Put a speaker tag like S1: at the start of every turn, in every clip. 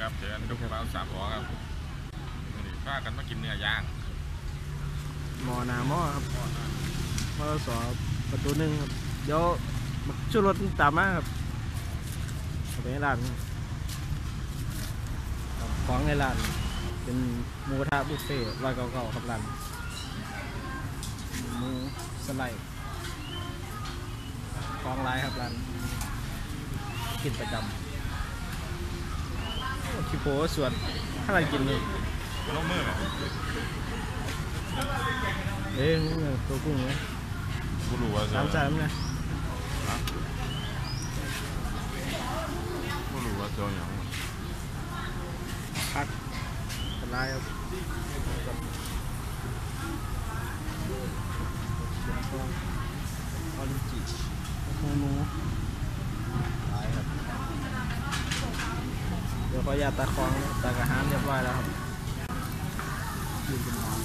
S1: ครับเจอกันกับเบ้าสามหอครับมื้อนี่พากันมากินเนื้อย่าง
S2: หมอหนาหม้อครับมอสอประตูหนึ่งครับเดี๋ยวมาช่วยรถตามมาครับเอาไปในร้านครับของในร้านเป็นหมูกระทะบุฟเฟ่ร้อยเก่าๆครับร้านหมูสไลด์ของร้ายครับร้านกินประจำโอ้ คิโปส่วนถ้าเรากินเลย
S1: ลงมือไหม
S2: เอ้ยนี่ไงตัวกุ้งเนี่ย
S1: กูรู้ว่าจะ
S2: สามสามเนี่ย
S1: กูรู้ว่าจะเอาอย่าง
S2: พักกระไรครับออริจิโมโนหลายครับเดี๋ยวขออนุญาตตาคลองนะตากระหารเรียบร้อยแล้วครับยืนเป็นนอน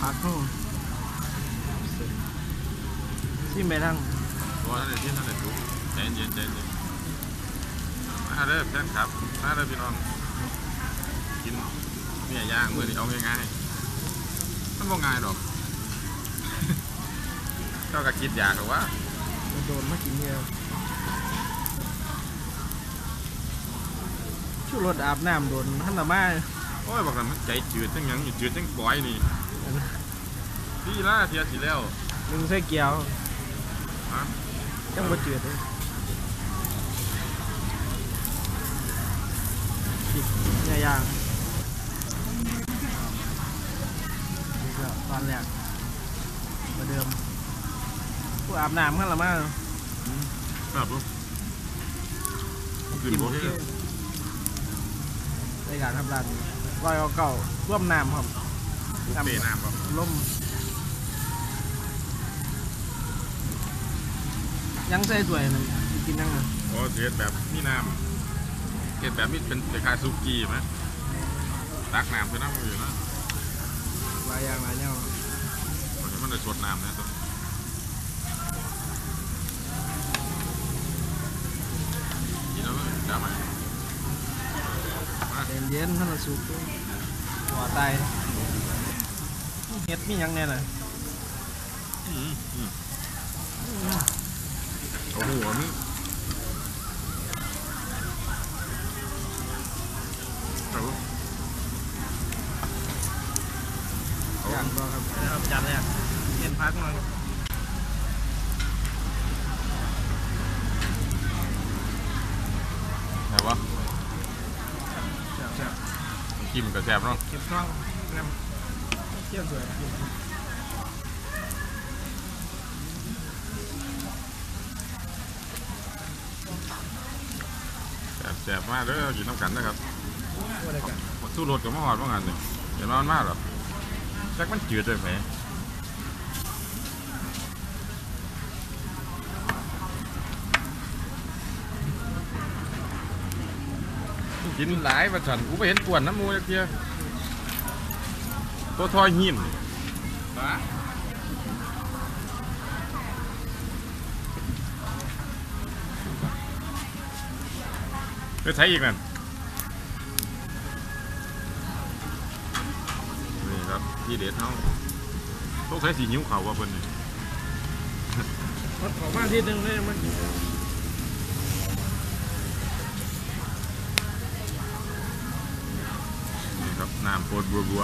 S2: พักนู่นที่ไม่ทั้ง
S1: ตัวท่านในที่ท่านในทุกใจเย็นใจเย็นมาเด้อแฟนครับมาเด้อพี่น้องกินเนื้อย่างมื้อนี้เอาง่ายๆมันบ่ง่ายดอกเจ้าก็คิดอยากหรอกว่า
S2: โดนมากินเนี่ย ชูรถอาบน้ำโดนท่านละมา
S1: โอ้ยบอกแล้วมันใจจืดจังหยังอยู่จืดจังปล่อยนี่พี่ล่าเทียสิแล้ว
S2: หนึ่งใส่เกียว
S1: ฮะ
S2: จังบ่เจือดเลยผิดเนี่ยย่างนี่ก็ตอนแรกเหมาเดิมผู้อาบน้ำกันละมา
S1: ครับลูกขึ้นโบเท
S2: ในการทำร้านร้อยเก่าๆร่วมน้ำครับ
S1: บุฟเฟ่ต์น้ำบ่
S2: ล่มยังใส่ถ้วยนั่นกินยังไง
S1: โอ้เทศแบบมีน้ำเทศแบบมีเป็นคล้ายๆซุกี้ไหมตักน้ำคือน้ำอยู่นะ
S2: หลายอย่างหลายแนว
S1: เพราะฉะนั้นมันได้สดน้ำนะตัวกินแล้วมั้ยจับไหมมา
S2: เย็นเย็นๆท่านละสุกหัวตายเฮ็ดมีหยังแน่น่ะ
S1: อืมอืมโอ้โหนี่เอาลูกเอา
S2: อยากบอกครับนะครับจานแรกเย็นพักหน่อย
S1: ไหนวะ
S2: แซ่บแซ่บ
S1: กิมกับแซ่บเนาะ
S2: เก็บช่องน้ำเที่ยวสวย
S1: แซ่บแซ่บมากเด้อกินน้ำกันนะครับ
S2: ว่าอะไรกัน
S1: สู้รถกับมะฮอดว่างานนี่เดี๋ยวนอนมากหรอจักมันจืดเลยแผล กินหลายประชันกูไปเห็นกวนน้ำมูจักเทียตัวทอยหิมไปใช้อีกนั่นนี่ครับที่เด็ดเฮาต้องใช้สีนิ้วเขาว่าเพิ่นนี่
S2: มันขอมาทีหนึงเลยมัน
S1: นี่ ครับน้ำโคตรบัวบัว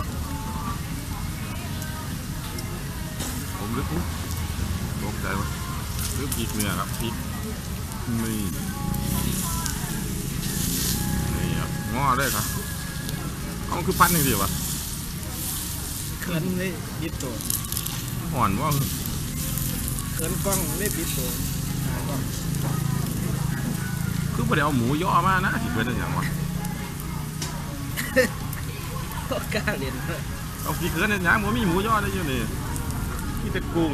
S1: ผมลึกอุ๊ยตกใจวะลึกพริกเนื้อครับพริกนี่นี่ครับง้อได้ครับเอาคือพันหนึ่งดีวะ
S2: เขินเลยปิดตัว
S1: ห่อนว่า
S2: เขินกล้องเลยปิดตัวหากล้อง
S1: คือบ่ได้เอาหมูย่อมานะที่เป็นอย่างวะ
S2: กล้าเล่น
S1: เอาพริกเขือเนี่ยยังบ่มีหมูย่อได้อยู่นี่มีแต่กุ้ง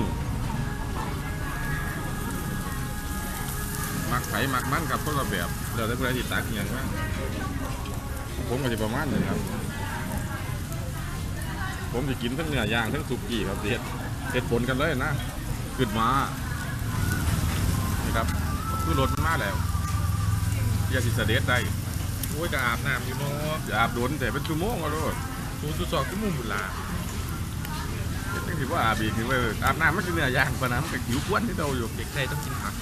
S1: มักไผ่มักมันกับคนละแบบเดี๋ยวได้เพื่อนที่ตักอหย่างว่าผมก็จะประมาณนี้ครับ ผมจะกินทั้งเนื้อย่างทั้งสุกี้ครับเด็ดเด็ดผลกันเลยนะขึ้นมานี่ครับคือรถมันมาแล้วยอย่าสิเสด็จได้ โอ้ยก็อาบน้ำอยู่เนาะอย่าอาบโดนแต่เป็นชั่วโมงก็โลดศูนย์จุดสองชั่วโมงบุญลาเด็กที่ว่าอาบอีกคือว่าอาบน้ำมันจะเหนื่อยยากปะนะมันก็หิวกวนที่เราอยู่
S3: เด็กไทยต้องกินผัก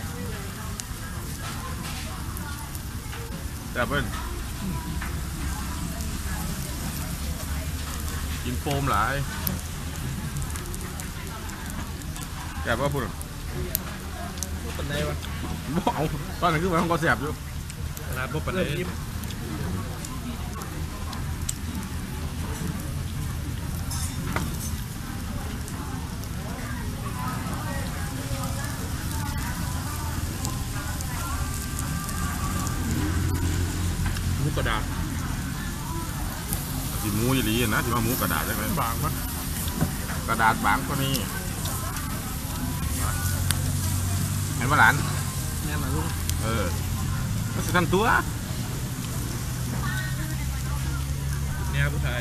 S1: แต่เพิ่นกินโฟมหลายแต่ว่าพูด
S3: ปันไดวะ
S1: บ่เอาตอนนั้นคือมันก็แสบอยู่
S3: ขนาดบ่ปันได
S2: เริ่มยิ้ม
S3: หมู กระดาษ
S1: สิหมูอีหลีนะที่ว่าหมูกระดาษใช่ไหม
S3: บางมั้ย
S1: กระดาษบางกว่านี้เห็นปะหลาน
S2: แม่มาลุง
S1: เออก็สิทำตัว
S3: เนี่ยผู้ชาย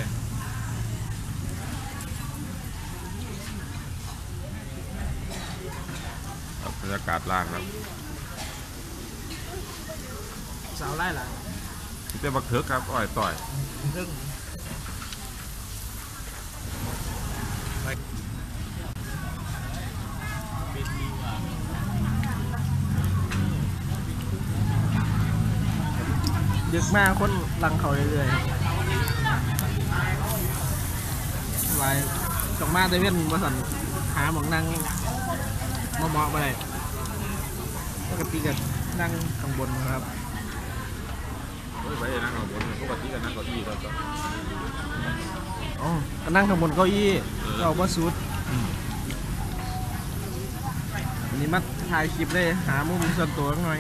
S1: ครับบรรยากาศล่างครับ
S2: สาวไล่หล่ะ
S1: มีแต่บักเถิกครับอ้อยต่อย
S2: เรื่องดึกมากคนหลังเขาเรื่อยๆวายต้องมาแต่เว้นมาสั่นหาหมองนั่งมาเหมาะๆมาเลยปกติก็นั่งข้างบนนะครับ
S1: เฮ้ยไปนั่งเอาบนปกติก็นั่งเก้าอี้ก็
S2: อ๋อก็นั่งข้างบนเก้าอี้
S1: เออ
S2: ก็เอาว่าสุดอันนี้มาถ่ายคลิปเลยหามุมส่วนตัวหน่อย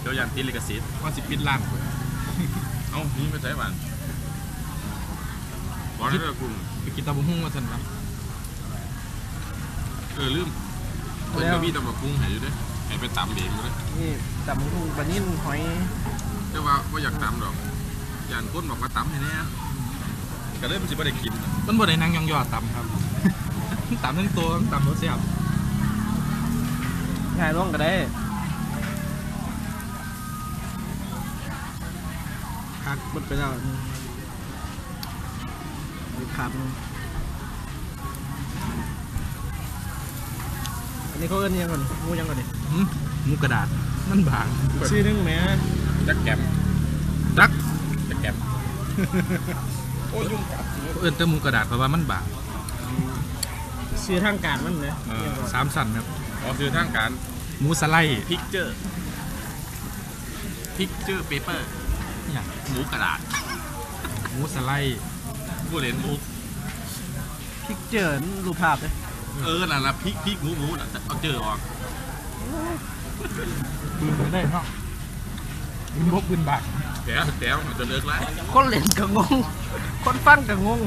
S1: เดี๋ยวยันติดลิขสิทธิ์
S3: ว่าสิปิดร้าน
S1: เอ้านี่ไม่ใช่บ้านบอกได้เลยคุณ
S3: ไปกินตำบักหุ่งมาสั่นครับ
S1: เออลืมเพิ่นก็มีตำบักกุ้งให้อยู่เด้ให้ไปตำเองอยู่เด้
S2: นี่ตำทุ่งปลานิ่นหอย
S1: แต่ว่าบ่อยากตำดอกยันคนบอกว่าตำให้แน่ ก็เลยมันสิบ่ได้กิน
S3: มันบ่ได้นั่งยองๆต่ำครับต่ำทั้งตัวทั้งต่ำรสแซ่บ
S2: ง่ายร่องก็ได้หักมันไปแล้วมีขาดหนึ่งอันนี้เขาเอิ้นยังก่อนงูยังก่อนดิ
S3: หึหมูกระดาษมันบาง
S2: ชื่อนึงแหม
S1: จักแกม
S3: จัก
S1: จักแกมโอ้ยยุ่งกัด
S3: เอิ้นแต่หมูกระดาษเพราะว่ามันบาง
S2: ชื่อทางการมันเลย
S1: เออ
S3: สามสันครับ
S1: อ๋อคือทางการ
S3: หมูสไลด์
S1: พิกเจอร์พิกเจอร์เปเปอร์
S3: เนี่ย
S1: หมูกระดาษ
S3: หมูสไลด์
S1: ผู้เล่นมุก
S2: พิกเจอร์รูปภาพเลย
S1: เออนั่นละพริกพริกหมูหมูน่ะเอาเจอออก
S3: ปืนไม่ได้เนาะปืนบกปืนบาก
S1: แถวแถวมันจะเลิกแล้ว
S2: คนเล่นก็งง คนฟังก็งง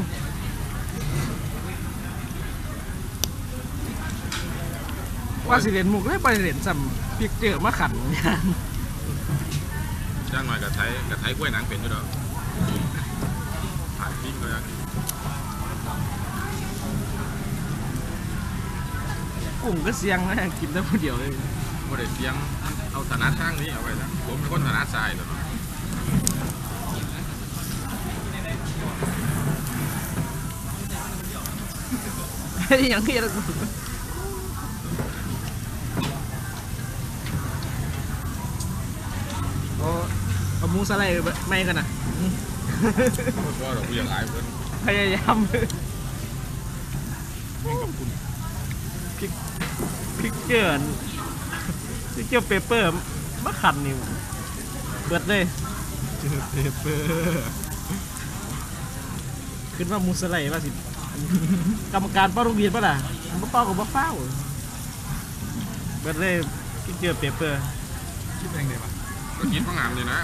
S2: ว่าสิเรียนมุกเลยไปเรียนสัมพิกเจอร์มาขันเนี่ย
S1: จ้างหน่อยกับไทยกับไทยกล้วยหนังเป็นอยู่ดอกผ่านพริกเลย
S2: กลุ่มก็เสียงนะกินได้ผู้เดียวเลย
S1: บ่ได้เสียงเอาถนัดทางนี้เอาไว้นะผมเป็นคนถนัดซ้ายเลย
S2: ยยังเฮียโอ้เอาหมูสไลด์ไม่กันนะ
S1: เพราะเราผู้ใหญ่หลายคน
S2: พยายาม
S3: แม่งกับคุณ
S2: พิกเจอร์พิกเจอร์เปเปอร์มาขันนี่เบิดเลย
S3: เจอเปเปอร์
S2: ขึ้นว่าหมูสไลด์ว่าสิ กรรมการเป้าโรงเรียนป่ะล่ะบ่เป้ากับบ่เฝ้าเบิดเลยพิกเจอร์เปเปอร์
S3: คิดยังไงวะ
S1: ก็กินมางามเลยนะ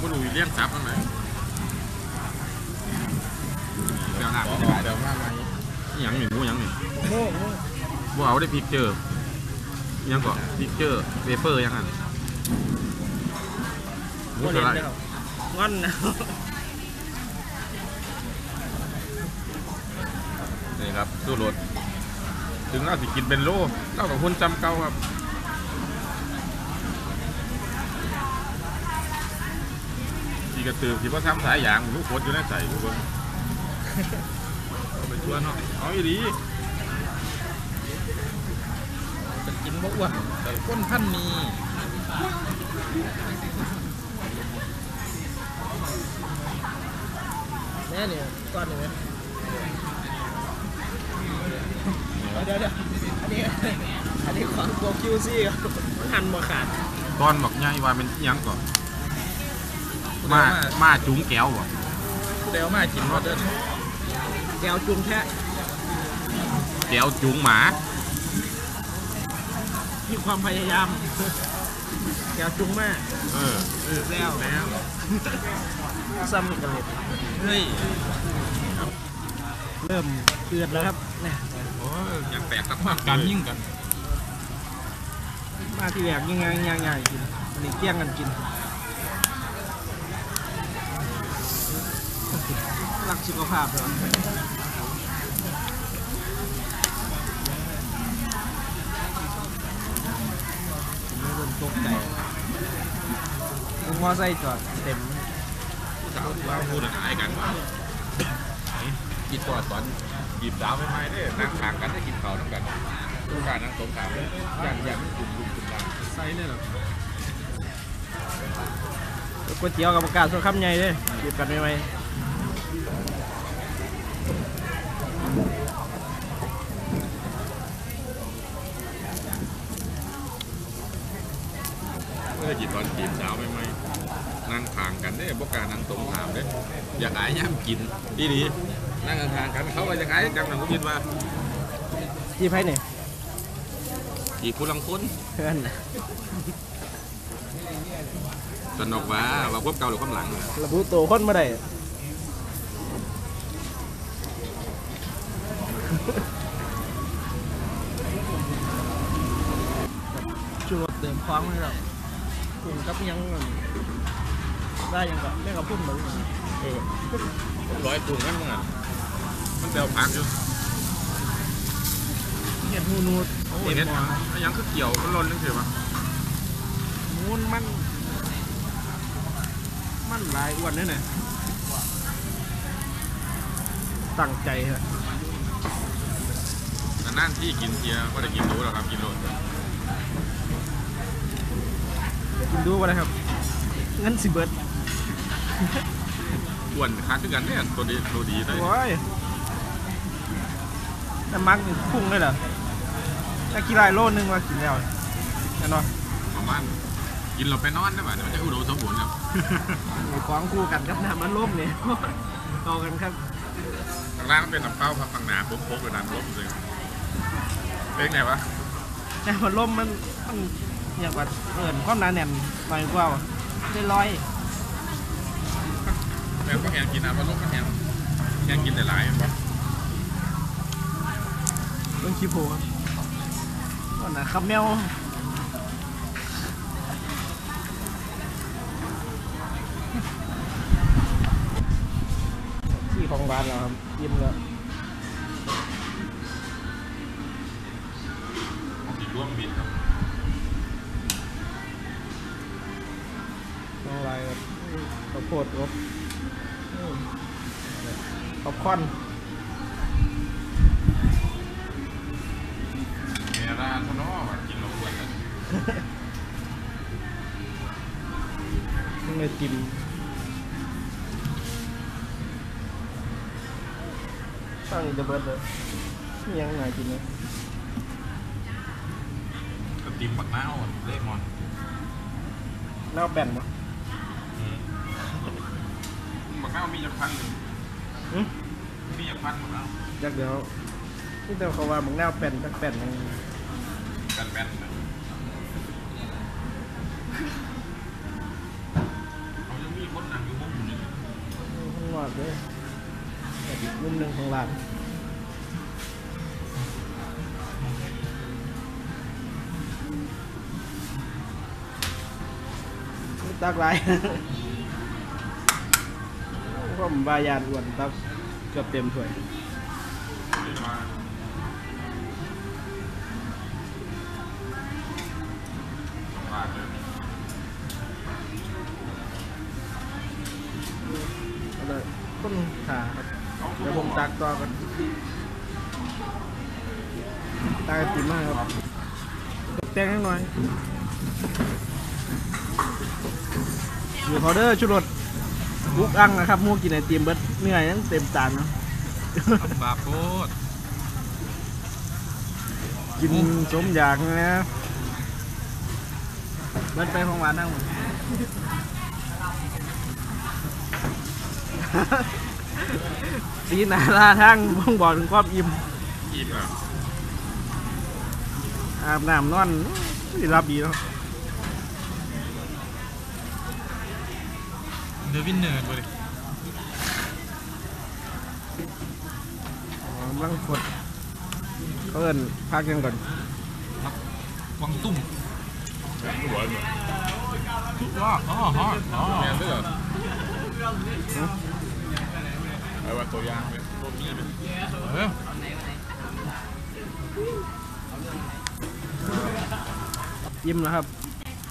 S1: บ่รู้เลี้ยงจับทำไม
S3: เดี๋ยวหนัก
S1: เดี๋ยวเดี๋ยวมาไหมหยังหนึ่งมูหยังหนึ่ง
S2: โง่โง่
S1: บ่เอาได้พริกเจอหยังก่อนพริกเจอเปเปอร์ยังไงหมูสไลด์
S2: งอนนะ
S1: นี่ครับสู้รถถึงเราสิกินเป็นโลเล่ากับคนจำเก่าครับอีกระตือที่ว่าทำสายยางลูกโคตรอยู่ในใส่ลูกเบิ้ง
S3: เอาไปชวนเนาะ
S1: เอาอีหลี
S3: จะกินบ่อ้วนแต่ก้นพันมี
S2: แม่เนี่ยก้อนหนึ่งไหม เดี๋ยวเดี๋ยวอันนี้อันนี้ของตัวคิวซี่ครับหั่นมาขาด
S1: ตอนบอกไงว่าเป็นอิหยังก่อนมา
S3: มา
S1: จุ้งแก้วบ่
S3: ผู้ใดเอามากินว่าเดิน
S2: แก้วจุ่มแท้
S1: แก้วจุ้งหมา
S2: มีความพยายามแก้วจุ่มมาก
S1: เออ
S2: เออแล้วแล้วซ้ำกันเลย
S3: เฮ้ย
S2: เริ่มเดือดแล้วครับเนี่ย
S1: อ้ยอยากแตกสักมาก
S3: การยิ่งกัน
S2: มาที่แรกยังไงยังไงกินอันนี้เกี้ยงกันกินรักสุขภาพเลยไม่โดนตกใจลุงมอไซค์จอดเต็ม
S1: สาวว่าพูดอะไรกันวะ
S3: กินก่อนตอน
S1: หยิบสาวไปไหมเด้นั่งทางกันได้กินข้าวน้ำกันต้องการนั่งสงครามเลยยันยันกลุ่มกลุ่มกลุ่มกัน
S2: ไซเลยเหรอก๋วยเตี๋ยวกับประกาศส่วนคำใหญ่เลยหยิบกันไว้ไว้
S1: เมื่อจีตอนจีบสาวไปไหมนั่งทางกันเด้บ่กล้ารนั่งสงครามเด้อยากอายย่ำกินดีดี นั่งทางกันเขาก็อยากอายกันนะผมคิดว่า
S2: จีบให้เนี่ย
S1: จีบผู้ลังคน
S2: เพื่อนน่ะ
S1: สนุกว่าว่าพวกเก่าหรือความหลัง
S2: ระบุตัวคนมาได้ชูรสเติมคว้างเลยหรอกกลุ่มกับยังได้ยังกับไม่กับพุ่นเหมือน
S1: เออร้อยปรุงกันมั้งอะ มันเดียวพักอยู่
S2: เห็ดหูนูด
S1: โอ้ยเนี่ยไอ้ยังคือเกี่ยวมันล้นนึกถือปะ
S2: มูนมัน มันหลายอ้วนเนี่ยนะตั้งใจฮะ
S1: แต่นั่นที่กินเทียก็ได้กินรู้หรอกครับกินโลด
S2: กินดูไปเลยครับเงินสิเบิด
S1: อ้วนขาดด้วยกันเนี่ยตัวดีตัวดีเลย
S2: โอ้ย น้ำมันนี่พุ่งเลยเหรอถ้ากี่ไรโลนึงมากินแล้วแน่นอน
S1: ประมาณกินเราไปนอนได้ป่ะเดี๋ยวมันจะอุดมสมบูรณ์ครับ
S2: มีของคู่กันครับน้ำมันล่มเนี่ยต่อกันครับ
S1: ข้างล่างมันเป็นน้ำเปล่าครับข้างหน้าปุ๊บปุ๊บเลยน้ำล้มเลยเป็นไงวะ
S2: น้ำมันล่มมันมันอย่างว่าเอิญความหนาแน่นหน่อยกว่าได้ร้อย
S1: แม่ก็แหงกินน้ำมันล้มก็แหงแหงกินแต่หลายๆปะ
S2: เรื่อ งคีโพครับวันน่ะขับแมวที่ของบ้านเราครับยิ้มแล้ว
S1: ติดร่วมบินครับ
S2: น้องลายครับข้าวโพดอบอืมป๊อปคอร์น
S1: นี่
S2: ไอติมตั้งจะเบิดเลยนี่ยังไงกินเนี่ย
S1: กระติมบักน้าวเลมอน
S2: เน่าแบนมั้
S1: บักน้าวมีจักพันหนึ่ง
S2: อืม
S1: มีจักพันบักน้าว
S2: จักเดี๋ยวนี่แต่เขาว่ามึงเน่าแป่นจักแป่นยัง
S1: กันแบนนะ อ
S2: กเลยอีกมุมหนึ่งของร้านตักไรผมบายานอ้วนตักเกือบเต็มถ้วย ครับเดี๋ยวผมตักต่อกันตักไอติมมากครับตกแต่งนิดหน่อยอยู่พาวเดอร์ชุดรสบุกอังนะครับหมูกินไอติมเบิดเหนื่อยยังเต็มจานเนาะ
S3: ทำบาปโคตร
S2: กินสมอยากนะเบิดไปของหวานนั่งหมด สีหนาลาทั้งบ่งบอกถึงความอิ่ม
S1: อิ่มอะ
S2: อาบน้ำนอนสิรับดีเนาะ
S3: เดวินเนอร์ไปเลย
S2: อ๋อกำลังกดเขาเอินพักยังก่อน
S3: วังตุ้ม
S1: หัวเหมือน
S3: ว้าอ๋อฮออ๋อ
S1: แมนด้วยเหรอไอ้ว่าตัวย่างไหมตัวมีดไหม
S3: เออ
S2: ยิ้มแล้วครับ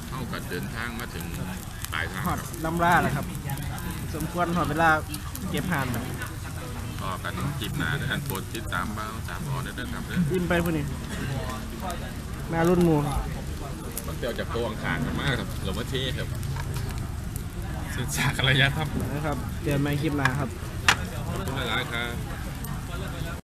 S1: เท่ากับเดินทางมาถึงปลายทาง
S2: หอด
S1: ครับ
S2: ลำล่าแล้วครับ สมควรหอดเวลาเก็บหานแล้ว
S1: ต่อกันจีบหนาด้วยกันโปรดติดตามบ้างสามออเดอร์ครับเด้อ
S2: ยิ้มไปพวกนี้แม่รุ่นหมู
S1: มันเดียวจากตัวอังคารกันมากครับหลวงพ่อเทศครับ
S3: ศึกษากันระยะครับ
S2: นะครับเจอกันใหม่คลิปหน้าครับ
S1: ขอบ